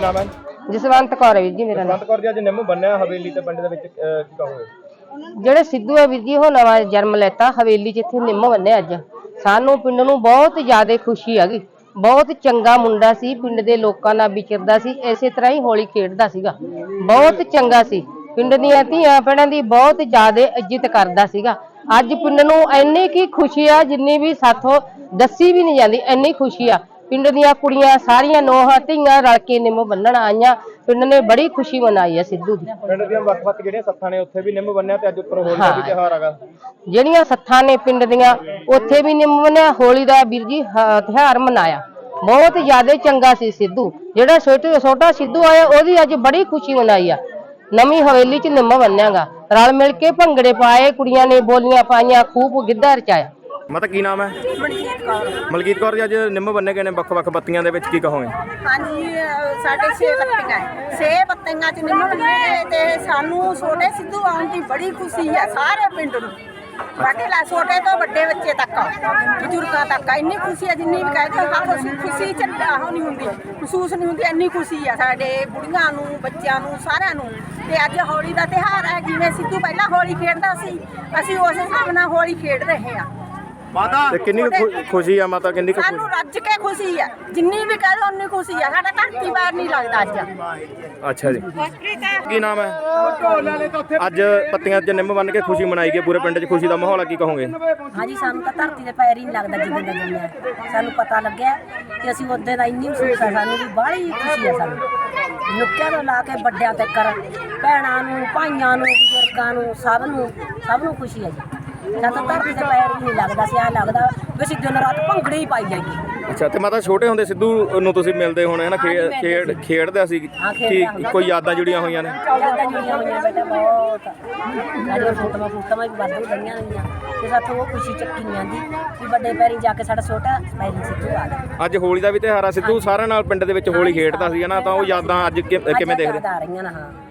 ਨਾਮ ਹੈ? ਜਸਵੰਤ ਕੌਰ ਵੀਰ ਜੀ ਮੇਰਾ ਨਾਮ। ਜਸਵੰਤ ਕੌਰ ਜੀ ਅੱਜ ਨਿੰਮ ਬੰਨਿਆ ਹਵੇਲੀ ਤੇ ਪਿੰਡ ਦੇ ਵਿੱਚ ਅਹ, ਕੀ ਕਹੋਗੇ ਜਿਹੜੇ ਸਿੱਧੂ ਹੈ ਵੀਰ ਜੀ ਉਹ ਨਵਾਂ ਜਨਮ ਲੈਤਾ ਹਵੇਲੀ ਇੱਥੇ ਨਿੰਮ ਬੰਨੇ ਅੱਜ। ਸਾਨੂੰ ਪਿੰਡ ਨੂੰ ਬਹੁਤ ਜ਼ਿਆਦਾ ਖੁਸ਼ੀ ਹੈਗੀ। ਬਹੁਤ ਚੰਗਾ ਮੁੰਡਾ ਸੀ ਪਿੰਡ ਦੇ ਲੋਕਾਂ ਨਾਲ ਵਿਚਰਦਾ ਸੀ ਇਸੇ ਤਰ੍ਹਾਂ ਹੀ ਹੋਲੀ ਖੇਡਦਾ ਸੀਗਾ। ਬਹੁਤ ਚੰਗਾ ਸੀ। ਪਿੰਡ ਦੀਆਂ ਧੀਆਂ ਭੈਣਾਂ ਦੀ ਬਹੁਤ ਜ਼ਿਆਦਾ ਇੱਜ਼ਤ ਕਰਦਾ ਸੀਗਾ। ਅੱਜ ਪਿੰਡ ਨੂੰ ਇੰਨੀ ਕੀ ਖੁਸ਼ੀ ਆ ਜਿੰਨੀ ਵੀ ਸਾਥੋਂ ਦੱਸੀ ਵੀ ਨਹੀਂ ਜਾਂਦੀ ਇੰਨੀ ਖੁਸ਼ੀ ਆ। ਪਿੰਡ ਦੀਆਂ ਕੁੜੀਆਂ ਸਾਰੀਆਂ ਨੋਹਾਂ ਧੀਆਂ ਰਲ ਕੇ ਨਿੰਮ ਬੰਨਣ ਆਈਆਂ। ਪਿੰਡ ਨੇ ਬੜੀ ਖੁਸ਼ੀ ਮਨਾਈ ਆ ਸਿੱਧੂ ਦੀ। ਪਿੰਡ ਦੀਆਂ ਵੱਖ-ਵੱਖ ਜਿਹੜੀਆਂ ਸੱਥਾਂ ਨੇ ਉੱਥੇ ਵੀ ਨਿੰਮ ਬੰਨਿਆ ਤੇ ਅੱਜ ਉੱਪਰ ਹੋਲੀ ਦਾ ਵੀ ਹਾਂ। ਤਿਉਹਾਰ ਹੈਗਾ। ਜਿਹੜੀਆਂ ਸੱਥਾਂ ਨੇ ਪਿੰਡ ਦੀਆਂ ਉੱਥੇ ਵੀ ਨਿੰਮ ਬੰਨਿਆ ਹੋਲੀ ਦਾ ਵੀਰ ਜੀ ਹ- ਤਿਉਹਾਰ ਮਨਾਇਆ। ਬਹੁਤ ਜ਼ਿਆਦਾ ਚੰਗਾ ਸੀ ਸਿੱਧੂ। ਜਿਹੜਾ ਛੋਟੇ ਛੋਟਾ ਸਿੱਧੂ ਆਇਆ ਉਹਦੀ ਅੱਜ ਬੜੀ ਖੁਸ਼ੀ ਮਨਾਈ ਆ। ਨਵੀਂ ਹਵੇਲੀ 'ਚ ਨਿੰਮ ਬੰਨਿਆਗਾ। ਰਲ ਮਿਲ ਕੇ ਭੰਗੜੇ ਪਾਏ ਕੁੜੀਆਂ ਨੇ ਬੋਲੀਆਂ ਪਾਈਆਂ ਖੂਬ ਗਿੱਧਾ ਰਚਾਇਆ। ਮਤਾ, ਕੀ ਨਾਮ ਹੈ? ਮਲਕੀਤ ਕੌਰ ਜੀ, ਅੱਜ ਨਿੰਮ ਬੰਨੇ ਗਏ ਨੇ ਵੱਖ-ਵੱਖ ਬੱਤੀਆਂ ਦੇ ਵਿੱਚ, ਕੀ ਕਹੋਗੇ? ਹਾਂਜੀ, ਅਹ, ਸਾਡੇ ਛੇ ਪੱਤੀਆਂ ਹੈ। ਛੇ ਪੱਤੀਆਂ ਚ ਨਿੰਮ ਬੰਨੇ ਨੇ ਤੇ ਸਾਨੂੰ ਛੋਟੇ ਸਿੱਧੂ ਆਉਣ ਦੀ ਬੜੀ ਖੁਸ਼ੀ ਹੈ ਸਾਰੇ ਪਿੰਡ ਨੂੰ। ਸਾਡੇ ਲਾ ਛੋਟੇ ਤੋਂ ਵੱਡੇ ਬੱਚੇ ਤੱਕ, ਬਜ਼ੁਰਗਾਂ ਤੱਕ, ਇੰਨੀ ਖੁਸ਼ੀ ਹੈ, ਜਿੰਨੀ ਵੀ ਕਹਿੰਦੇ ਹਾਂ ਖੁਸ਼ੀ ਖੁਸ਼ੀ ਚ ਆਹ ਨਹੀਂ ਹੁੰਦੀ, ਮਹਿਸੂਸ ਨਹੀਂ ਹੁੰਦੀ, ਇੰਨੀ ਖੁਸ਼ੀ ਹੈ ਸਾਡੇ ਬੁੜੀਆਂ ਨੂੰ, ਬੱਚਿਆਂ ਨੂੰ, ਸਾਰਿਆਂ ਨੂੰ। ਤੇ ਅੱਜ ਹੋਲੀ ਦਾ ਤਿਉਹਾਰ ਹੈ, ਜਿਵੇਂ ਸਿੱਧੂ ਪਹਿਲਾਂ ਹੋਲੀ ਖੇਡਦਾ ਸੀ, ਅਸੀਂ ਉਸ ਹਿਸਾਬ ਨਾਲ ਹੋਲੀ ਖੇਡ ਰਹੇ ਹਾਂ। ਤੇ ਕਿੰਨੀ ਕੁ ਖੁ- ਖੁਸ਼ੀ ਆ ਮਾਤਾ ਕਿੰਨੀ ਕੁ ਸਾਨੂੰ ਰੱਜ ਕੇ ਖੁਸ਼ੀ ਹੈ ਜਿੰਨੀ ਵੀ ਕਹਿ ਲਓ ਉਨੀ ਖੁਸ਼ੀ ਹੈ ਸਾਡਾ ਧਰਤੀ ਵਾਰ ਨਹੀਂ ਲੱਗਦਾ ਅੱਜ। ਅੱਛਾ ਜੀ। ਕੀ ਨਾਮ ਹੈ? ਅੱਜ ਪੱਤੀਆਂ 'ਚ ਨਿੰਮ ਬੰਨ ਕੇ ਖੁਸ਼ੀ ਮਨਾਈ ਗਈ। ਪੂਰੇ ਪਿੰਡ 'ਚ ਖੁਸ਼ੀ ਦਾ ਮਾਹੌਲ ਆ ਕੀ ਕਹੋਗੇ? ਹਾਂਜੀ ਸਾਨੂੰ ਤਾਂ ਧਰਤੀ ਦੇ ਪੈਰ ਹੀ ਨਹੀਂ ਲੱਗਦਾ ਜਿੱਦਾਂ ਦਾ ਜੰਮਿਆ ਸਾਨੂੰ ਪਤਾ ਲੱਗਿਆ ਕਿ ਅਸੀਂ ਉਹਦੇ ਦਾ ਇੰਨੀ ਮਹਿਸੂਸ ਆ। ਸਾਨੂੰ ਵੀ ਬਾਹਲੀ ਖੁਸ਼ੀ ਆ ਸਾਨੂੰ। ਨੁੱਕਿਆਂ ਤੋਂ ਲਾ ਕੇ ਵੱਡਿਆਂ ਤੱਕ ਭੈਣਾਂ ਨੂੰ ਭਾਈਆਂ ਨੂੰ ਬਜ਼ੁਰਗਾਂ ਨੂੰ ਸਭ ਨੂੰ ਸਭ ਨੂੰ ਖੁਸ਼ੀ ਆ ਜੀ। ਸਾਨੂੰ ਤਾਂ ਧਰਤੀ ਦੇ ਪੈਰ ਹੀ ਨਹੀਂ ਲੱਗਦਾ ਸੀ ਐਂ ਲੱਗਦਾ ਵੀ ਅਸੀਂ ਦਿਨ ਰਾਤ ਭੰਗੜੇ ਹੀ ਪਾਈ ਜਾਈਏ। ਅੱਛਾ ਤੇ ਮਾਤਾ ਛੋਟੇ ਹੁੰਦੇ ਸਿੱਧੂ ਨੂੰ ਤੁਸੀਂ ਮਿਲਦੇ ਹੋਣੇ ਹਨਾ? ਖੇ- ਖੇਡ ਖੇਡਦਾ ਸੀ ਹਾਂ, ਕੀ ਖੇਡਦਾ ਹੁੰਦਾ। ਕੋਈ ਯਾਦਾਂ ਜੁੜੀਆਂ ਹੋਈਆਂ ਨੇ? ਜਿੱਦਾਂ ਜੁੜੀਆਂ ਹੋਈਆਂ ਬੇਟਾ ਬਹੁਤ। ਸਾਡੀਆਂ ਫੋਟੋਆਂ ਫੋਟੋਆਂ ਵੀ ਵਾਧੂ ਗਈਆਂ ਹੋਈਆਂ। ਤੇ ਸਾਥੋਂ ਉਹ ਖੁਸ਼ੀ ਚੱਕੀ ਨਹੀਂ ਜਾਂਦੀ ਕਿ ਵੱਡੇ ਪੈਰੀ ਜਾ ਕੇ ਸਾਡਾ ਛੋਟਾ ਪੈਰੀ ਸਿੱਧੂ ਆ ਗਿਆ। ਅੱਜ ਹੋਲੀ ਦਾ ਵੀ ਤਿਉਹਾਰ ਆ। ਸਿੱਧੂ ਸਾਰਿਆਂ ਨਾਲ ਪਿੰਡ ਦੇ ਵਿੱਚ ਹੋਲੀ ਖੇਡਦਾ ਸੀ ਹਨਾ? ਤਾਂ ਉਹ ਯਾਦਾਂ ਅੱਜ ਕਿ- ਕਿਵੇਂ ਦੇਖਦੇ? ਆ ਰਹੀਆਂ ਨਾ ਹਾਂ।